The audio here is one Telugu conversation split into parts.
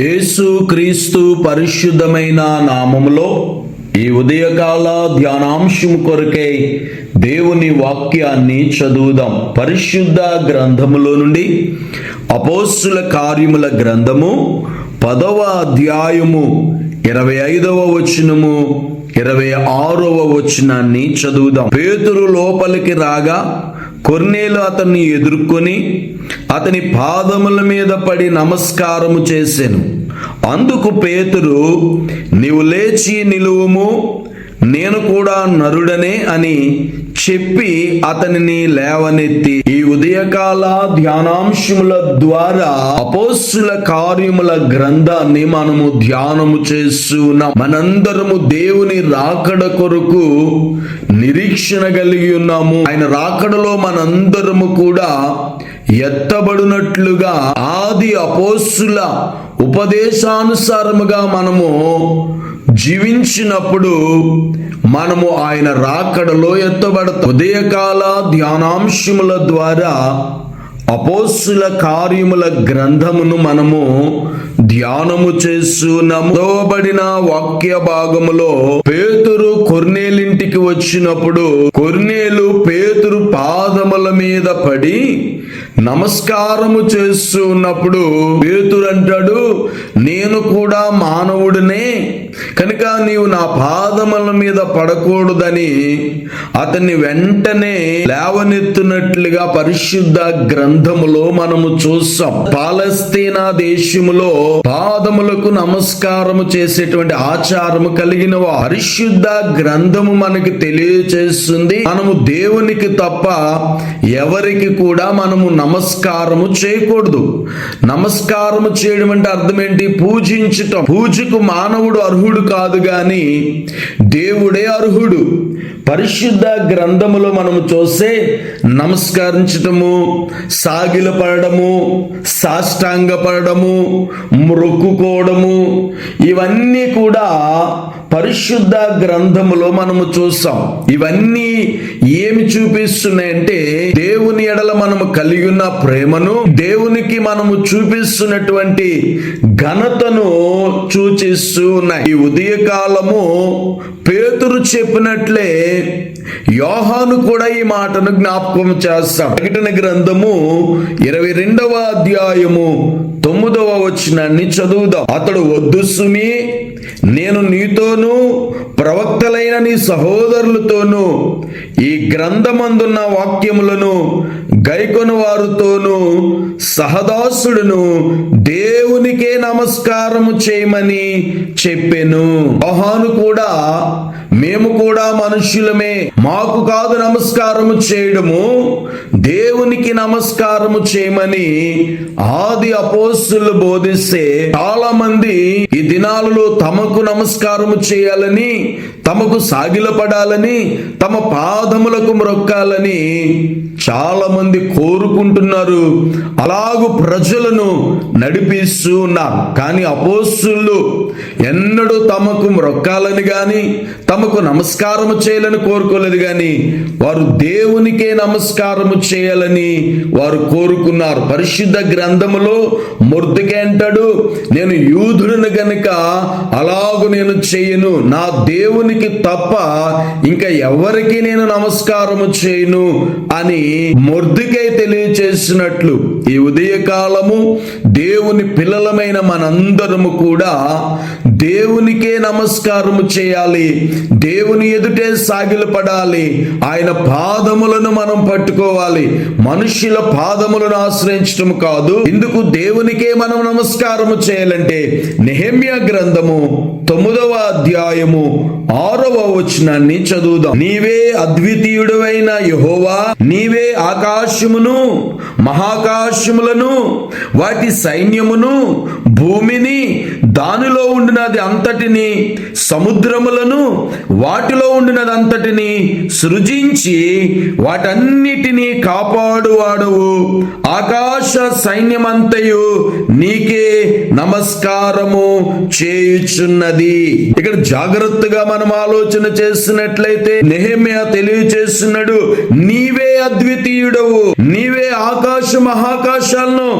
యేసు క్రీస్తు పరిశుద్ధమైన నామములో ఈ ఉదయకాల ధ్యానాంశం కొరకై దేవుని వాక్యాన్ని చదువుదాం. పరిశుద్ధ గ్రంథములో నుండి అపోస్సుల కార్యముల గ్రంథము పదవ అధ్యాయము ఇరవై ఐదవ వచనము ఇరవై ఆరవ వచనాన్ని చదువుదాం. పేతురు లోపలికి రాగా కొర్నేలు అతన్ని ఎదుర్కొని అతని పాదముల మీద పడి నమస్కారము చేసెను. అందుకు పేతురు నీవు లేచి నిలువుము నేను కూడా నరుడనే అని చెప్పి అతనిని లేవనెత్తి ఈ ఉదయకాల ధ్యానాంశముల ద్వారా అపోస్సుల కార్యముల గ్రంథాన్ని మనము ధ్యానము చేస్తున్నాం మనందరము దేవుని రాకడ కొరకు నిరీక్షణ కలిగి ఉన్నాము. ఆయన రాకడలో మనందరము కూడా ఎత్తబడినట్లుగా ఆది అపోస్సుల ఉపదేశానుసారముగా మనము జీవించినప్పుడు మనము ఆయన రాకడలో ఎత్తబడతాం. ఉదయకాల ధ్యానాంశముల ద్వారా అపోస్సుల కార్యముల గ్రంథమును మనము ధ్యానము చేస్తూ చదవబడిన వాక్య భాగములో పేతురు కొర్నేలింటికి వచ్చినప్పుడు కొర్నేలు పేతురు పాదముల మీద పడి నమస్కారము చేస్తూ ఉన్నప్పుడు పేతురు అంటాడు నేను కూడా మానవుడినే కనుక నీవు నా పాదముల మీద పడకూడదని అతన్ని వెంటనే లేవనెత్తునట్లుగా పరిశుద్ధ గ్రంథములో మనము చూస్తాం పాలస్తీనా దేశములో పాదములకు నమస్కారము చేసేటువంటి ఆచారము కలిగిన పరిశుద్ధ గ్రంథము మనకి తెలియచేస్తుంది. మనము దేవునికి తప్ప ఎవరికి కూడా మనము నమస్కారము చేయకూడదు. నమస్కారము చేయడం అంటే అర్థం ఏంటి? పూజించటం. పూజకు మానవుడు అర్హుడు కాదు గాని దేవుడే అర్హుడు. పరిశుద్ధ గ్రంథములో మనము చూస్తే నమస్కరించటము సాగిలపడము సాష్టాంగపడము మ్రొక్కుకోవడము ఇవన్నీ కూడా పరిశుద్ధ గ్రంథములో మనము చూస్తాం. ఇవన్నీ ఏమి చూపిస్తున్నాయంటే దేవుని ఎడల మనము కలిగి ఉన్న ప్రేమను దేవునికి మనము చూపిస్తున్నటువంటి ఘనతను సూచిస్తూ ఉన్నాయి. ఈ ఉదయకాలము పేతురు చెప్పినట్లే యోహాను కూడా ఈ మాటను జ్ఞాపకం చేస్తాం. ప్రకటన గ్రంథము ఇరవై రెండవ అధ్యాయము తొమ్మిదవ వచనాన్ని చదువుదాం. అతడు వద్దు సుమి నేను నీతోనూ ప్రవక్తలైన నీ సహోదరులతోనూ ఈ గ్రంథమందున్న వాక్యములను గైకొను వారితోనూ సహదాసుడును దేవునికే నమస్కారము చేయమని చెప్పెను. మహాను కూడా మేము కూడా మనుష్యులమే మాకు కాదు నమస్కారము చేయడము దేవునికి నమస్కారము చేయమని ఆది అపోస్తులు బోధిస్తే చాలా మంది ఈ దినాలలో తమకు నమస్కారము చేయాలని తమకు సాగిలపడాలని తమ పాదములకు మ్రొక్కాలని చాలామంది కోరుకుంటున్నారు. అలాగు ప్రజలను నడిపిస్తూ ఉన్నారు. కానీ అపోస్తులు ఎన్నడూ తమకు మ్రొక్కాలని కానీ తమకు నమస్కారము చేయాలని కోరుకోలేదు కానీ వారు దేవునికే నమస్కారము చేయాలని వారు కోరుకున్నారు. పరిశుద్ధ గ్రంథములో ముర్దుకే అంటాడు నేను యూధుడిని గనుక అలాగు నేను చేయను. నా దేవునికి తప్ప ఇంకా ఎవరికి నేను నమస్కారము చేయను అని మొర్దుకై తెలియచేసినట్లు. ఈ ఉదయకాలము దేవుని పిల్లలమైన మనందరము కూడా దేవునికే నమస్కారము చేయాలి. దేవుని ఎదుటే సాగిలపడాలి ఆయన పాదములను మనం పట్టుకోవాలి. మనుష్యుల పాదములను ఆశ్రయించడం కాదు. ఇందుకు దేవునికే మనం నమస్కారము చేయాలంటే నెహమ్య గ్రంథము తొమ్మిదవ అధ్యాయము ఆరవ వచనాన్ని చదువుదాం. నీవే అద్వితీయుడవైన యహోవా నీవే ఆకాశమును ఆకాశములను వాటి సైన్యమును భూమిని దానిలో ఉండినది అంతటిని సముద్రములను వాటిలో ఉండినది అంతటిని సృజించి వాటన్నిటినీ కాపాడువాడవు. ఆకాశ సైన్యమంతయు నీకే నమస్కారము చేయుచున్నది. ఇక్కడ జాగ్రత్తగా మనం ఆలోచన చేసినట్లయితే నెహమ్యా తెలియచేస్తున్నాడు నీవే అద్వితీయుడవు. నీవే ఆకాశ మహాకాశాలను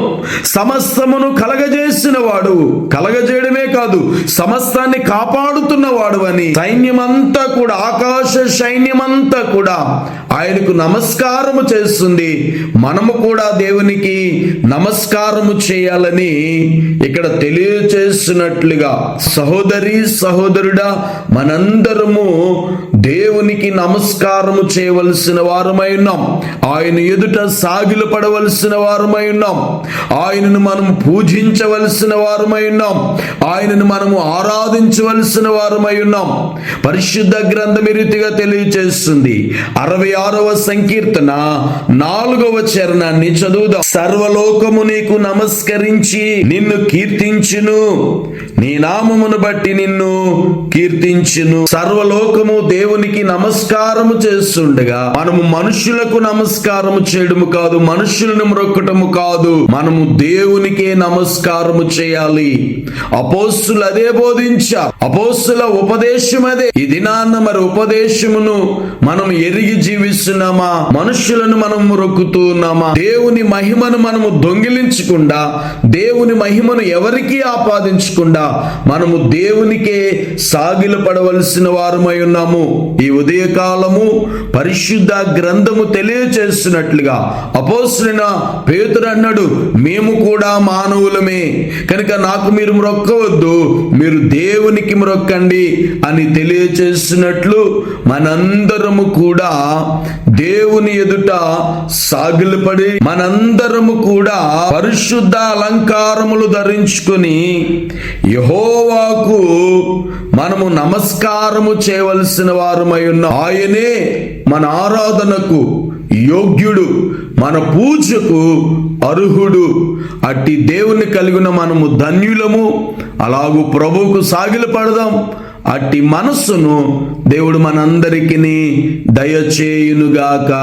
సమస్తమును కలగజేసిన వాడు కలగజేయడమే కాదు సమస్తాన్ని కాపాడుతున్న వాడు అని సైన్యమంతా కూడా ఆకాశ సైన్యమంతా కూడా ఆయనకు నమస్కారము చేస్తుంది. మనము కూడా దేవునికి నమస్కారము చేయాలని ఇక్కడ తెలియచేస్తున్నట్లుగా సహోదరి సహోదరుడా మనందరము దేవునికి నమస్కారము చేయవలసిన వారమై ఉన్నాం. ఆయన ఎదుట సాగిలు పడవలసిన వారమై ఉన్నాం. ఆయనను మనం పూజించవలసిన వారమై ఉన్నాం. ఆయనను మనము ఆరాధించవలసిన వారమై ఉన్నాం. పరిశుద్ధ గ్రంథం రీతిగా తెలియచేస్తుంది. అరవై ఆరవ సంకీర్తన నాలుగవ చరణాన్ని చదువుదాం. సర్వలోకము నీకు నమస్కరించి నిన్ను కీర్తించును. నీ నామమును బట్టి నిన్ను కీర్తించును. సర్వలోకము దేవు దేవునికి నమస్కారము చేస్తుండగా మనము మనుషులకు నమస్కారము చేయడము కాదు మనుషులను మ్రొక్కటము కాదు మనము దేవునికే నమస్కారము చేయాలి. అపోస్తులు అదే బోధించారు. అపోస్తుల ఉపదేశం అదే. ఈ దినాన్న మరి ఉపదేశమును మనం ఎరిగి జీవిస్తున్నామా? మనుషులను మనం మొక్కుతూ ఉన్నామా? దేవుని మహిమను మనము దొంగిలించకుండా దేవుని మహిమను ఎవరికి ఆపాదించకుండా మనము దేవునికే సాగిలపడవలసిన వారమై ఉన్నాము. ఈ ఉదయకాలము పరిశుద్ధ గ్రంథము తెలియచేస్తున్నట్లుగా అపోసిన పేతుడు అన్నాడు మేము కూడా మానవులమే. కనుక నాకు మీరు మ్రొక్కవద్దు మీరు దేవునికి మ్రొక్కండి అని తెలియచేస్తున్నట్లు మనందరము కూడా దేవుని ఎదుట సాగిలపడి మనందరము కూడా పరిశుద్ధ అలంకారములు ధరించుకొని యహోవాకు మనము నమస్కారము చేయవలసిన వారు వారమై ఆయనే మన ఆరాధనకు యోగ్యుడు మన పూజకు అర్హుడు. అట్టి దేవుని కలిగిన మనము ధన్యులము. అలాగూ ప్రభువుకు సాగిలు పడదాం. అట్టి మనస్సును దేవుడు మనందరికీ దయచేయునుగాక.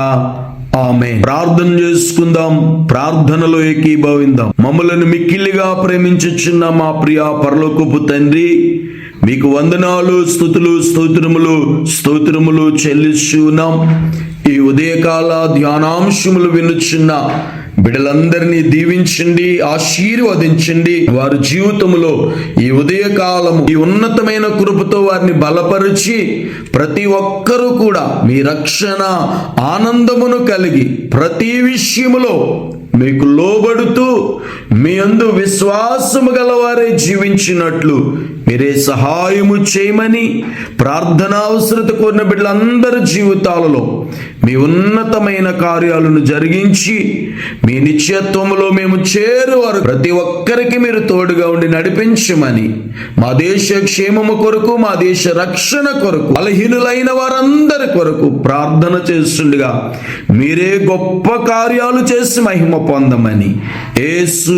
ఆమె ప్రార్థన చేసుకుందాం. ప్రార్థనలో ఏకీభవిందాం. మమ్మలను మిక్కిలిగా ప్రేమించుచున్న మా ప్రియ పరలోకపు తండ్రి మీకు వందనాలు స్థుతులు స్తోత్రములు స్తోత్రములు చెల్లిస్తున్నాం. ఈ ఉదయకాల ధ్యానాంశములు వినుచున్న బిడలందరినీ దీవించండి ఆశీర్వదించండి. వారి జీవితంలో ఈ ఉదయకాలము ఈ ఉన్నతమైన కృపతో వారిని బలపరిచి ప్రతి ఒక్కరూ కూడా మీ రక్షణ ఆనందమును కలిగి ప్రతి విషయములో మీకు లోబడుతూ మీ అందు విశ్వాసము గలవారే జీవించినట్లు మీరే సహాయము చేయమని ప్రార్థన అవసరత కోరిన బిడ్డలందరి జీవితాలలో మీ ఉన్నతమైన కార్యాలను జరిగించి మీ నిత్యత్వంలో మేము చేరువారు. ప్రతి ఒక్కరికి మీరు తోడుగా ఉండి నడిపించమని మా దేశ క్షేమము కొరకు మా దేశ రక్షణ కొరకు బలహీనులైన వారందరి కొరకు ప్రార్థన చేస్తుండగా మీరే గొప్ప కార్యాలు చేసి మహిమ పొందమని ఏసు